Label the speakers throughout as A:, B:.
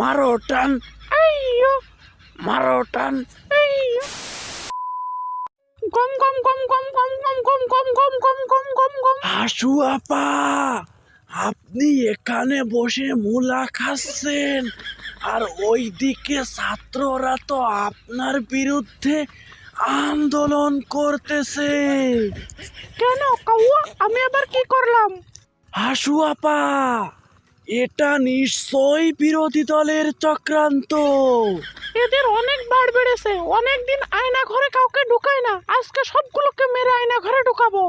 A: মারো টান মারো টান
B: গম গম গম গম গম গম গম গম গম গম গম গম গম
A: হাসু আপা আপনি এখানে বসে মূলা খাচ্ছেন আর ওইদিকে ছাত্ররা তো আপনার বিরুদ্ধে আন্দোলন করতেছে
B: কেন কাউয়া আমি আবার কি করলাম
A: হাসু আপা এটা নিশ্চয়ই বিরোধী দলের চক্রান্ত।
B: এদের অনেক বাড় বেড়েছে। অনেক দিন আয়না ঘরে কাউকে ঢুকায় না। আজকে সবগুলোকে মেরে আয়না ঘরে ঢুকাবো।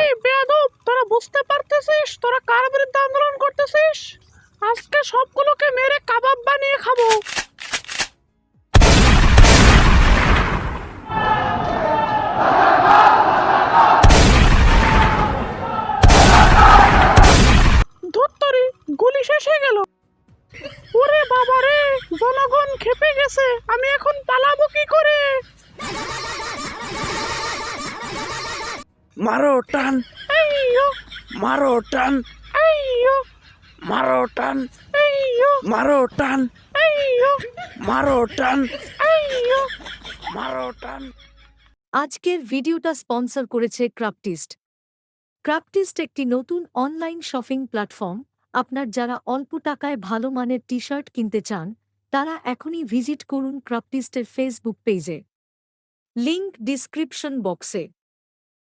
B: এই বেয়াদব, তোরা বুঝতে পারতেছিস? তোরা কার বিরুদ্ধে আন্দোলন করতেছিস? আজকে সবগুলোকে মেরে কাবাব বানিয়ে খাব। আমি এখন পালাবো কি করে?
A: মারো টান। মারো টান। মারো টান। মারো টান। মারো টান। মারো টান।
C: আজকের ভিডিওটা স্পন্সর করেছে ক্রাফটিস্ট। ক্রাফটিস্ট একটি নতুন অনলাইন শপিং প্ল্যাটফর্ম। আপনার যারা অল্প টাকায় ভালো মানের টি শার্ট কিনতে চান তারা এখনই ভিজিট করুন ক্রাফটিস্টের ফেসবুক পেজে। লিংক ডিসক্রিপশন বক্সে।